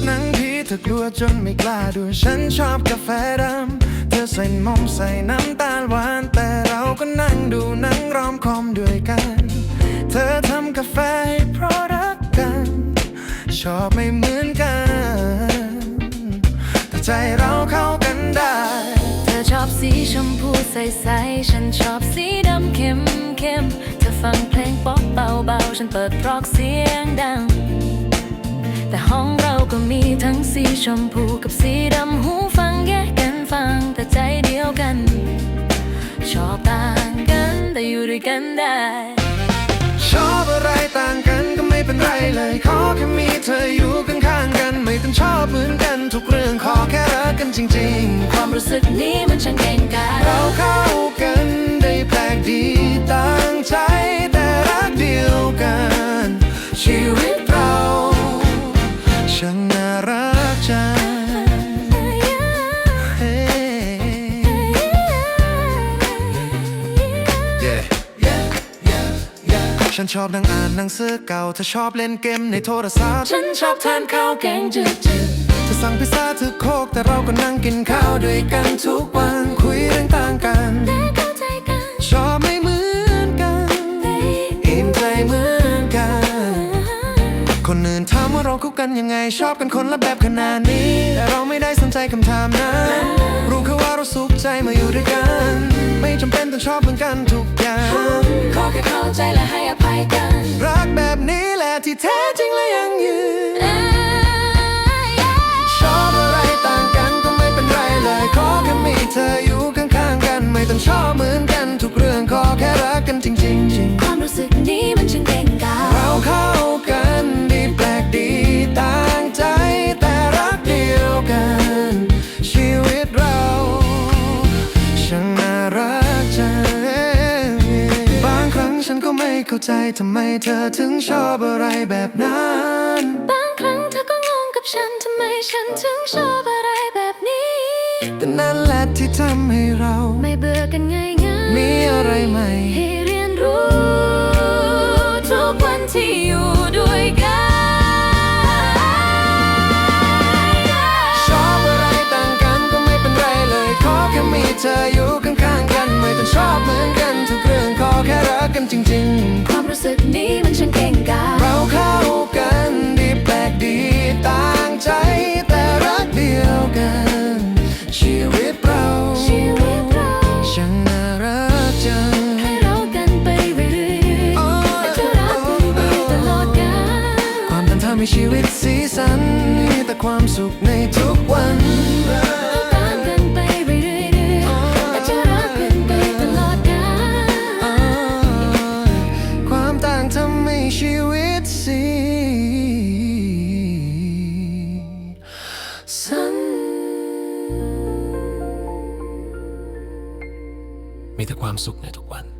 อกลัวจนไม่กล้าดู ฉันชอบกาแฟดำ เธอใส่นมใส่น้ำตาลหวาน แต่เราก็นั่งดูหนังรอมคอมด้วยกัน เธอทำกาแฟให้เพราะรักกัน ชอบไม่เหมือนกัน แต่ใจเราเข้ากันได้ เธอชอบสีชมพูใสๆ ฉันชอบสีดำเข้มเข้มๆเธอฟังเพลงป๊อปเบาๆ ฉันเปิดร็อกเสียงดัง สีชมพูกับสีดำหูฟังแยกกันฟังแต่ใจเดียวกัน ชอบต่างกันแต่อยู่ด้วยกันได้ ชอบอะไรต่างกันก็ไม่เป็นไรเลย ขอแค่มีเธออยู่ข้างๆกัน ไม่ต้องชอบเหมือนกันทุกเรื่องขอแค่รักกันจริงความรู้สึกนี้มันช่างเก่งกาจๆเราเข้า ฉันชอบนั่งอ่านหนังสือเก่าเธอชอบเล่นเกมในโทรศัพท์ ฉันชอบทานข้าวแกงจืดเธอสั่งพิซซ่าถือโคกแต่เราก็นั่งกินข้าวด้วยกันทุกวันคุยเรื่องต่างกันๆแต่เข้าใจกัน ชอบไม่เหมือนกันอิ่มใจเหมือนกัน คนอื่นถามว่าเราคู่กันยังไงชอบกันคนละแบบขนาดนี้แต่เราไม่ได้สนใจคำถามนั้นรู้แค่ว่าเราสุขใจเมาอยู่ด้วยกัน ไม่จำเป็นต้องชอบเหมือนกันทุกอย่างขอแค่เข้าใจและให้อภัย กัน รักแบบนี้แหละที่แท้จริงและยังยืน เข้าใจทำไมเธอถึงชอบอะไรแบบนั้น บางครั้งเธอก็งงกับฉันทำไมฉันถึงชอบอะไรแบบนี้ แต่นั่นแหละที่ทำให้เรา ไม่เบื่อกันง่ายๆมีอะไรใหม่ ให้เรียนรู้ ทุกวันที่อยู่ด้วยกันชอบอะไรต่างกันก็ไม่เป็นไรเลยขอแค่มีเธออยู่ข้างๆกันไม่ต้องชอบเหมือนกันทุกเรื่องขอแค่รักกันจริงค ให้ชีวิตสีสันมีแต่ความสุขในทุกวันตามกันไปเรื่อยๆและจะรักกันไปตลอดกาลความต่างทำให้ชีวิตสีสันมีแต่ความสุขในทุกวัน